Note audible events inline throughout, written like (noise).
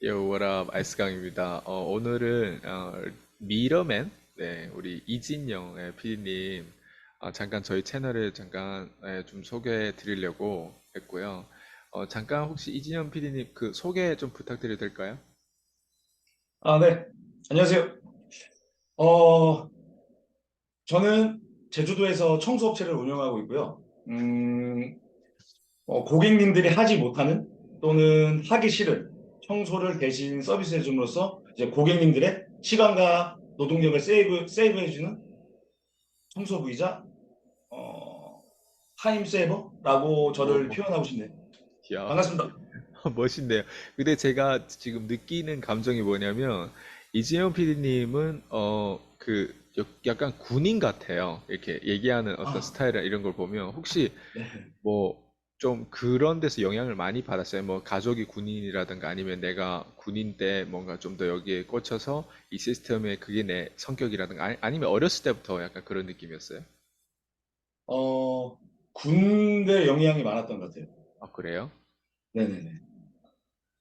Yo, what up? 아이스강입니다. 어, 오늘은 어, 미러맨, 네, 우리 이진영 예, PD님 어, 잠깐 저희 채널을 잠깐 예, 좀 소개해 드리려고 했고요. 어, 잠깐 혹시 이진영 PD님 그 소개 좀 부탁드려도 될까요? 아, 네. 안녕하세요. 어, 저는 제주도에서 청소업체를 운영하고 있고요. 음, 어, 고객님들이 하지 못하는 또는 하기 싫은 청소를 대신 서비스해 줌으로써 이제 고객님들의 시간과 노동력을 세이브, 세이브해 주는 청소부이자, 어, 타임 세이버라고 저를 오. 표현하고 싶네요. 이야, 반갑습니다. (laughs) 멋있네요. 근데 제가 지금 느끼는 감정이 뭐냐면 이진영 PD님은 어, 그 약간 군인 같아요. 이렇게 얘기하는 어떤 아, 스타일이나 이런 걸 보면 혹시 네. 뭐 좀 그런 데서 영향을 많이 받았어요. 뭐 가족이 군인이라든가 아니면 내가 군인 때 뭔가 좀 더 여기에 꽂혀서 이 시스템에 그게 내 성격이라든가 아니, 아니면 어렸을 때부터 약간 그런 느낌이었어요. 어, 군대 영향이 많았던 것 같아요. 아, 그래요? 네네네.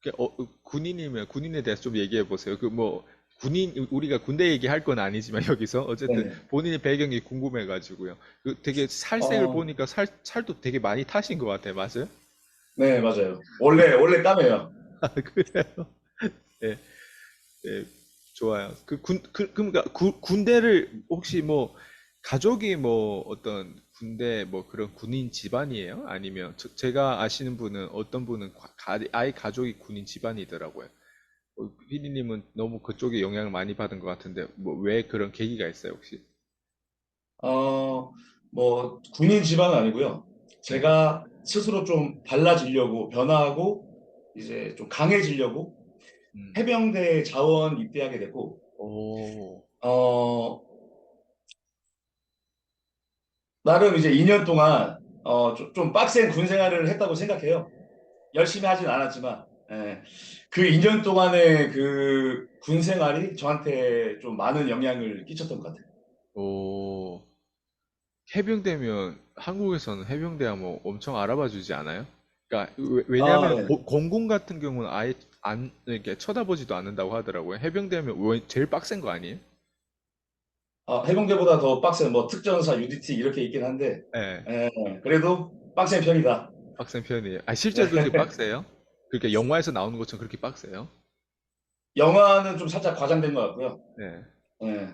그, 어, 어, 군인이면 군인에 대해서 좀 얘기해 보세요. 그 뭐 군인 우리가 군대 얘기할 건 아니지만 (laughs) 여기서 어쨌든 네네. 본인의 배경이 궁금해 가지고요. 그 되게 살색을 어, 보니까 살 살도 되게 많이 타신 것 같아요. 맞아요? 네, 맞아요. 원래, 원래 까매요. 아, (laughs) 그래요? 네. 네, 좋아요. 그 군, 그, 그러니까 구- 군대를 혹시 뭐 가족이 뭐 어떤 군대 뭐 그런 군인 집안이에요? 아니면 저- 제가 아시는 분은 어떤 분은 가, 가- 아예 가족이 군인 집안이더라고요. 어, 피디님은 너무 그쪽에 영향을 많이 받은 것 같은데 뭐 왜 그런 계기가 있어요, 혹시? 어, 뭐, 군인 집안은 아니고요. 네. 제가 스스로 좀 달라지려고, 변화하고, 이제 좀 강해지려고 음. 해병대 자원 입대하게 됐고, 오, 어, 나름 이제 2년 동안, 어, 좀, 좀 빡센 군 생활을 했다고 생각해요. 열심히 하진 않았지만, 예. 그 2년 동안의 그 군 생활이 저한테 좀 많은 영향을 끼쳤던 것 같아요. 오, 해병대면 한국에서는 해병대 하면 엄청 알아봐 주지 않아요? 그러니까 왜- 아, 왜냐하면 네. 고- 공군 같은 경우는 아예 안 이렇게 쳐다보지도 않는다고 하더라고요. 해병대면 왜- 제일 빡센 거 아니에요? 어, 해병대보다 더 빡센 뭐 특전사, UDT 이렇게 있긴 한데 네, 예, 그래도 빡센 편이다. 빡센 편이에요. 아 실제로 그렇게 빡세요? 그렇게 영화에서 나오는 것처럼 그렇게 빡세요? 영화는 좀 살짝 과장된 것 같고요. 네. 예,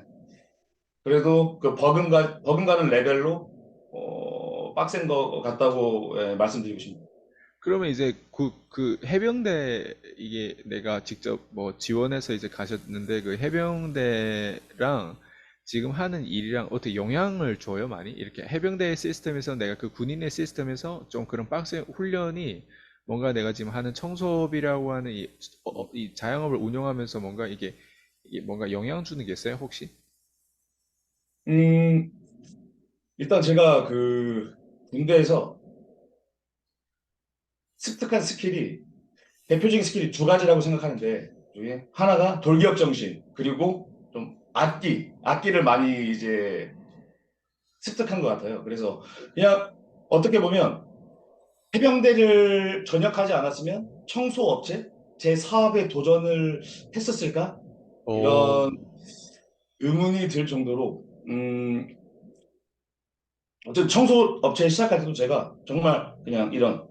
그래도 그 버금가 버금가는 레벨로 어, 빡센 거 같다고 예, 말씀드리고 싶습니다. 그러면 이제 그, 그 해병대 이게 내가 직접 뭐 지원해서 이제 가셨는데 그 해병대랑 지금 하는 일이랑 어떻게 영향을 줘요, 많이? 이렇게 해병대 시스템에서 내가 그 군인의 시스템에서 좀 그런 빡센 훈련이 뭔가 내가 지금 하는 청소업이라고 하는 이, 어, 어, 이 자영업을 운영하면서 뭔가 이게, 이게 뭔가 영향 주는 게 있어요, 혹시? 음, 일단 제가 그 군대에서 습득한 스킬이 대표적인 스킬이 두 가지라고 생각하는데 하나가 돌격 정신 그리고 좀 악기 악기를 많이 이제 습득한 것 같아요. 그래서 그냥 어떻게 보면 해병대를 전역하지 않았으면 청소업체 제 사업에 도전을 했었을까 오, 이런 의문이 들 정도로 음 어쨌든 청소업체 시작할 때도 제가 정말 그냥 이런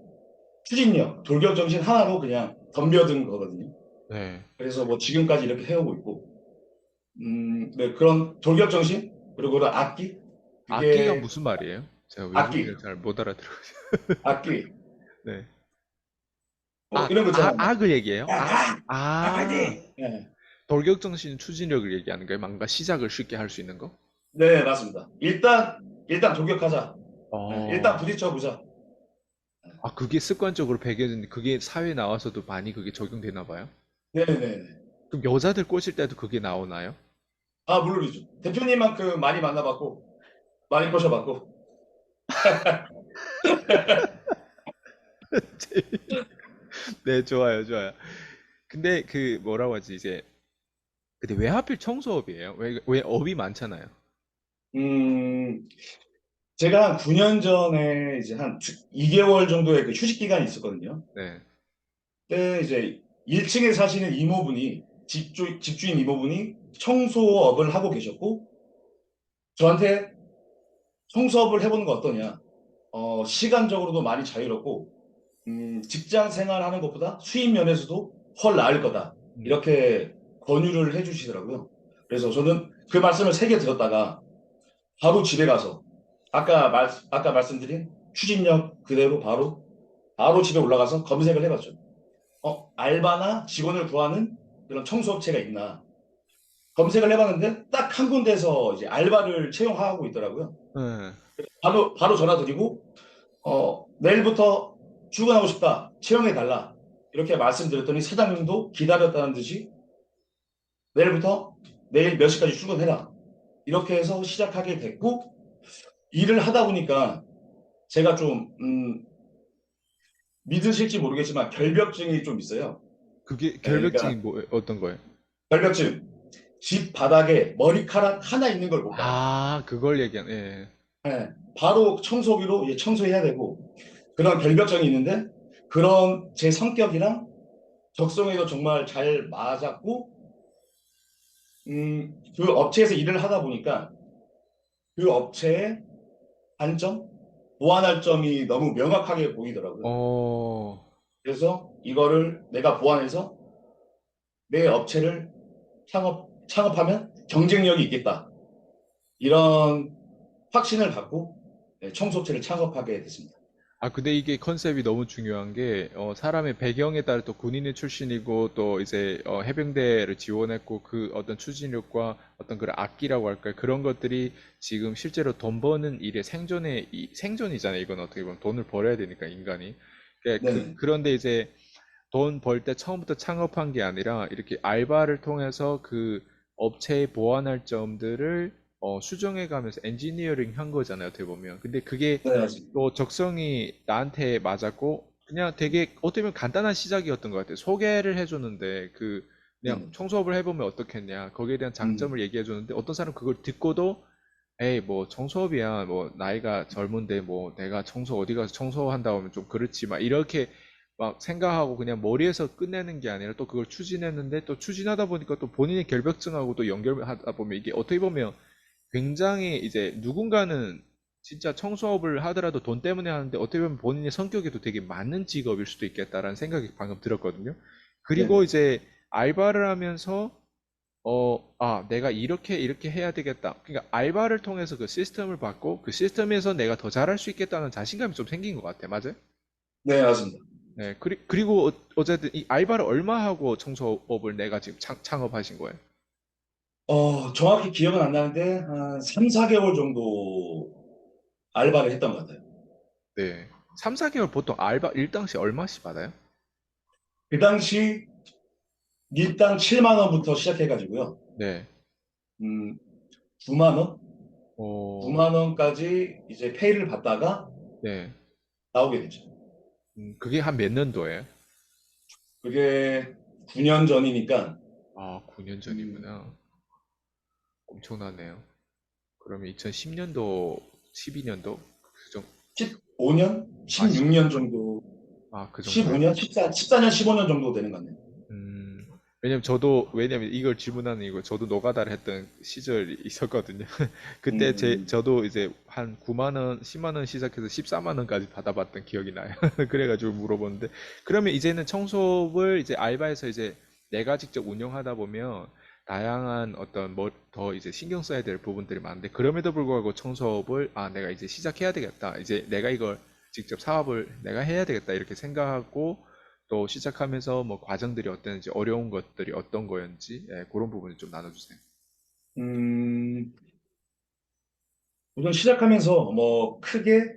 추진력 돌격 정신 하나로 그냥 덤벼든 거거든요. 네. 그래서 뭐 지금까지 이렇게 해오고 있고 음, 네, 그런 돌격 정신 그리고 그런 악기 악기가 무슨 말이에요? 제가 악기 외국인을 잘못 알아들어요. 악기 네. 뭐 아, 이런 거 아, 있잖아요. 악을 얘기해요? 야, 악? 악, 악 아, 파이팅! 네, 돌격 정신 추진력을 얘기하는 거예요? 뭔가 시작을 쉽게 할 수 있는 거? 네, 맞습니다. 일단 일단 돌격하자. 네, 일단 어, 부딪혀 보자. 아, 그게 습관적으로 배겨진, 그게 사회에 나와서도 많이 그게 적용되나 봐요? 네, 네, 네. 그럼 여자들 꼬실 때도 그게 나오나요? 아 물론이죠. 대표님만큼 많이 만나봤고 많이 꼬셔봤고. (laughs) (laughs) 네, 좋아요, 좋아요. 근데 그 뭐라고 하지, 이제, 근데 왜 하필 청소업이에요? 왜, 왜 업이 많잖아요. 음, 제가 한 9년 전에 이제 한 2개월 정도의 그 휴식 기간이 있었거든요. 네. 그때 이제 1층에 사시는 이모분이 집주, 집주인 이모분이 청소업을 하고 계셨고 저한테 청소업을 해보는 거 어떠냐? 어, 시간적으로도 많이 자유롭고 음, 직장 생활하는 것보다 수입 면에서도 훨 나을 거다. 음. 이렇게 권유를 해주시더라고요. 그래서 저는 그 말씀을 세게 들었다가 바로 집에 가서 아까 말 아까 말씀드린 추진력 그대로 바로 바로 집에 올라가서 검색을 해봤죠. 어 알바나 직원을 구하는 그런 청소업체가 있나 검색을 해봤는데 딱 한 군데서 이제 알바를 채용하고 있더라고요. 네. 바로 바로 전화 드리고 어 내일부터 출근하고 싶다 채용해 달라 이렇게 말씀드렸더니 사장님도 기다렸다는 듯이 내일부터 내일 몇 시까지 출근해라 이렇게 해서 시작하게 됐고 일을 하다 보니까 제가 좀 음, 믿으실지 모르겠지만 결벽증이 좀 있어요. 그게 그러니까 결벽증이 뭐 어떤 거예요? 결벽증 집 바닥에 머리카락 하나 있는 걸 못 봐요. 아, 그걸 얘기한. 예. 네, 바로 청소기로 청소해야 되고 그런 결벽증이 있는데 그런 제 성격이랑 적성에도 정말 잘 맞았고 음, 그 업체에서 일을 하다 보니까 그 업체의 단점, 보완할 점이 너무 명확하게 보이더라고요. 어, 그래서 이거를 내가 보완해서 내 업체를 창업, 창업하면 경쟁력이 있겠다. 이런 확신을 갖고 네, 청소업체를 창업하게 됐습니다. 아, 근데 이게 컨셉이 너무 중요한 게, 어, 사람의 배경에 따라 또 군인의 출신이고, 또 이제, 어, 해병대를 지원했고, 그 어떤 추진력과 어떤 그런 악기라고 할까요? 그런 것들이 지금 실제로 돈 버는 일의 생존의, 이, 생존이잖아요. 이건 어떻게 보면 돈을 벌어야 되니까, 인간이. 그러니까 네. 그, 그런데 이제 돈 벌 때 처음부터 창업한 게 아니라, 이렇게 알바를 통해서 그 업체의 보완할 점들을 어, 수정해 가면서 엔지니어링 한 거잖아요, 어떻게 보면. 근데 그게 네. 또 적성이 나한테 맞았고 그냥 되게 어떻게 보면 간단한 시작이었던 것 같아요. 소개를 해줬는데 그 그냥 음. 청소업을 해보면 어떻겠냐 거기에 대한 장점을 얘기해줬는데 어떤 사람 그걸 듣고도 에이 뭐 청소업이야 뭐 나이가 젊은데 뭐 내가 청소 어디 가서 청소한다고 하면 좀 그렇지 막 이렇게 막 생각하고 그냥 머리에서 끝내는 게 아니라 또 그걸 추진했는데 또 추진하다 보니까 또 본인의 결벽증하고 또 연결하다 보면 이게 어떻게 보면 굉장히 이제 누군가는 진짜 청소업을 하더라도 돈 때문에 하는데 어떻게 보면 본인의 성격에도 되게 맞는 직업일 수도 있겠다라는 생각이 방금 들었거든요. 그리고 네. 이제 알바를 하면서 어, 아, 내가 이렇게 이렇게 해야 되겠다. 그러니까 알바를 통해서 그 시스템을 받고 그 시스템에서 내가 더 잘할 수 있겠다는 자신감이 좀 생긴 것 같아. 맞아요? 네, 맞습니다. 네. 그리, 그리고 어- 어쨌든 이 알바를 얼마 하고 청소업을 내가 지금 창, 창업하신 거예요? 어, 정확히 기억은 안 나는데 한 3, 4개월 정도 알바를 했던 것 같아요. 네. 3, 4개월 보통 알바 일당시 얼마씩 받아요? 그 당시 일당 7만 원부터 시작해가지고요. 네. 음, 9만 원? 어, 9만 원까지 이제 페이를 받다가 네. 나오게 됐죠. 음, 그게 한 몇 년도예요? 그게 9년 전이니까 아, 9년 전이구나. 엄청나네요. 그러면 2010년도, 12년도? 그 정도, 15년? 16년 정도, 아, 그 정도. 15년? 14, 14년, 15년 정도 되는 것 같네요. 음, 왜냐면 저도, 왜냐면 이걸 질문하는 이거 저도 노가다를 했던 시절이 있었거든요. (laughs) 그때 제, 음. 저도 이제 한 9만 원, 10만 원 시작해서 14만 원까지 받아봤던 기억이 나요. (laughs) 그래가지고 물어보는데, 그러면 이제는 청소업을 이제 알바해서 이제 내가 직접 운영하다 보면 다양한 어떤 뭐 더 이제 신경 써야 될 부분들이 많은데, 그럼에도 불구하고 청소업을, 아, 내가 이제 시작해야 되겠다. 이제 내가 이걸 직접 사업을 내가 해야 되겠다. 이렇게 생각하고, 또 시작하면서 뭐 과정들이 어땠는지 어려운 것들이 어떤 거였는지 예, 그런 부분을 좀 나눠주세요. 음, 우선 시작하면서 뭐 크게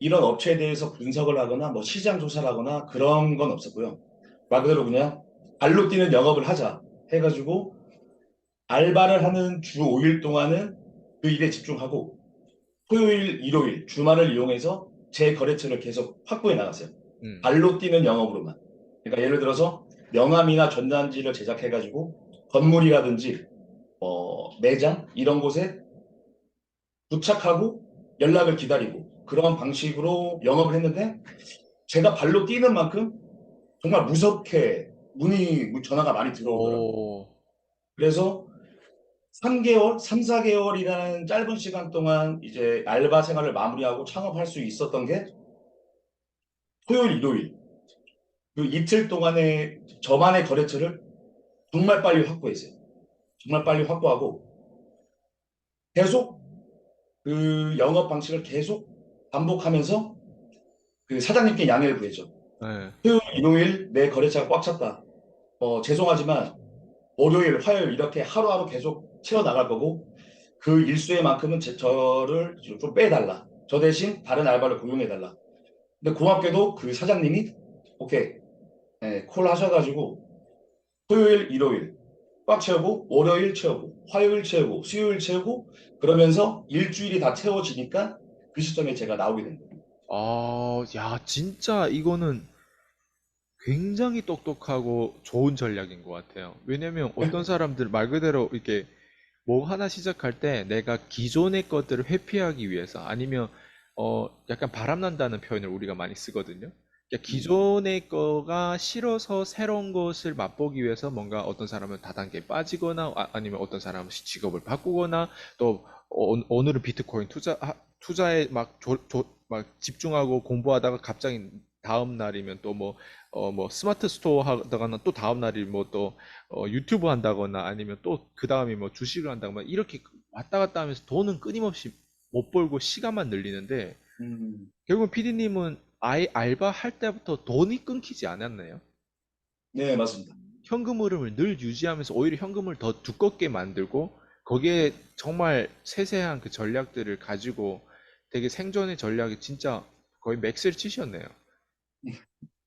이런 업체에 대해서 분석을 하거나 뭐 시장 조사를 하거나 그런 건 없었고요. 말 그대로 그냥 발로 뛰는 영업을 하자 해가지고 알바를 하는 주 5일 동안은 그 일에 집중하고 토요일, 일요일, 주말을 이용해서 제 거래처를 계속 확보해 나갔어요. 음, 발로 뛰는 영업으로만. 그러니까 예를 들어서 명함이나 전단지를 제작해가지고 건물이라든지 어, 매장 이런 곳에 부착하고 연락을 기다리고 그런 방식으로 영업을 했는데 제가 발로 뛰는 만큼 정말 무섭게 문의 전화가 많이 들어오더라고요. 오, 그래서 3개월, 3, 4개월이라는 짧은 시간 동안 이제 알바 생활을 마무리하고 창업할 수 있었던 게 토요일, 일요일. 그 이틀 동안의 저만의 거래처를 정말 빨리 확보했어요. 정말 빨리 확보하고 계속 그 영업 방식을 계속 반복하면서 그 사장님께 양해를 구했죠. 네. 토요일, 일요일 내 거래처가 꽉 찼다. 어, 죄송하지만 월요일, 화요일 이렇게 하루하루 계속 채워 나갈 거고 그 일수에만큼은 제, 저를 좀 빼달라. 저 대신 다른 알바를 고용해달라. 근데 고맙게도 그 사장님이 오케이 예, 콜 하셔가지고 토요일, 일요일 꽉 채우고 월요일 채우고 화요일 채우고 수요일 채우고 그러면서 일주일이 다 채워지니까 그 시점에 제가 나오게 된 거예요. 아, 야, 진짜 이거는 굉장히 똑똑하고 좋은 전략인 것 같아요. 왜냐면 어떤 사람들 말 그대로 이렇게 뭐 하나 시작할 때 내가 기존의 것들을 회피하기 위해서 아니면 어 약간 바람난다는 표현을 우리가 많이 쓰거든요. 그러니까 기존의 거가 싫어서 새로운 것을 맛보기 위해서 뭔가 어떤 사람은 다단계 빠지거나 아, 아니면 어떤 사람은 직업을 바꾸거나 또 어, 오늘은 비트코인 투자 하- 투자에 막, 조, 조, 막 집중하고 공부하다가 갑자기 다음 날이면 또뭐 어 뭐 스마트 스토어 하다가는 또 다음 날이 뭐 또 어, 유튜브 한다거나 아니면 또 그 다음에 뭐 주식을 한다거나 이렇게 왔다 갔다 하면서 돈은 끊임없이 못 벌고 시간만 늘리는데 음, 결국 PD님은 아예 알바 할 때부터 돈이 끊기지 않았나요? 네 맞습니다. 현금 흐름을 늘 유지하면서 오히려 현금을 더 두껍게 만들고 거기에 정말 세세한 그 전략들을 가지고 되게 생존의 전략이 진짜 거의 맥스를 치셨네요. (laughs)